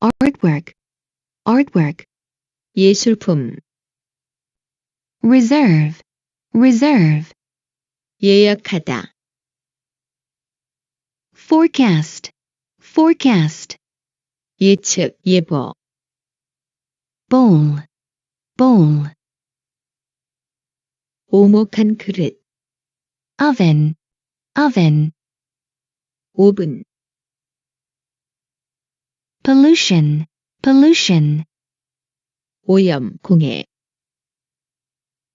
artwork, artwork, 예술품, reserve, reserve, 예약하다, forecast, forecast, 예측, 예보, bowl, bowl, 오목한 그릇, oven, oven, 오븐, pollution, pollution, 오염, 공해,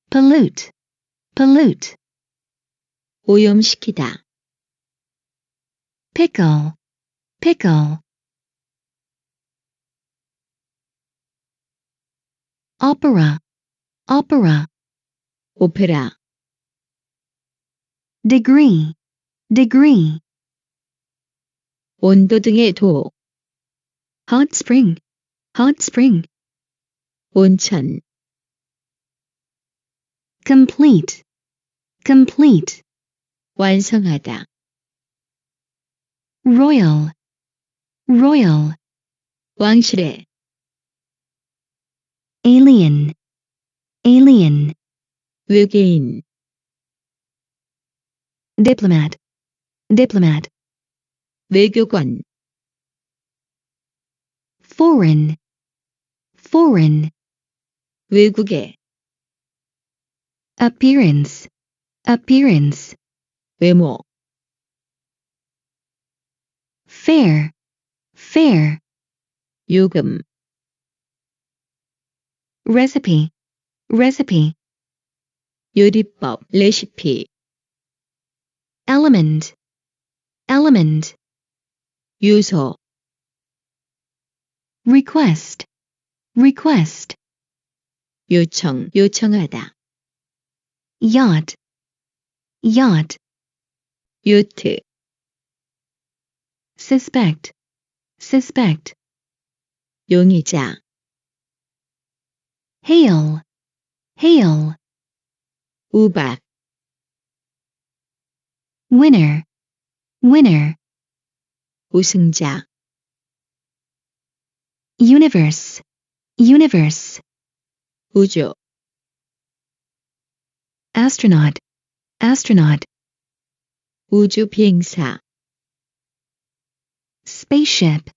pollute, pollute, 오염시키다, pickle, pickle. Opera, opera, 오페라, degree, degree, 온도 등의 도, hot spring, hot spring, 온천, complete, complete, 완성하다, royal, royal, 왕실의, alien, alien, 외계인, diplomat, diplomat, 외교관, foreign, foreign, 외국의, appearance, appearance, 외모, fair, fair, 요금, recipe, recipe, 요리법, 레시피, element, element, 유소, request, request, 요청, 요청하다, yacht, yacht, 요트, suspect, suspect, 용의자, hail, hail, 우박, winner, winner, 우승자, universe, universe, 우주, astronaut, astronaut, 우주 비행사, spaceship,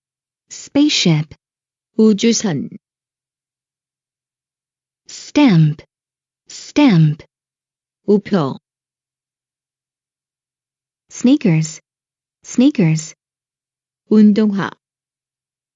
spaceship, 우주선, stamp, stamp, 우표, sneakers, sneakers, 운동화,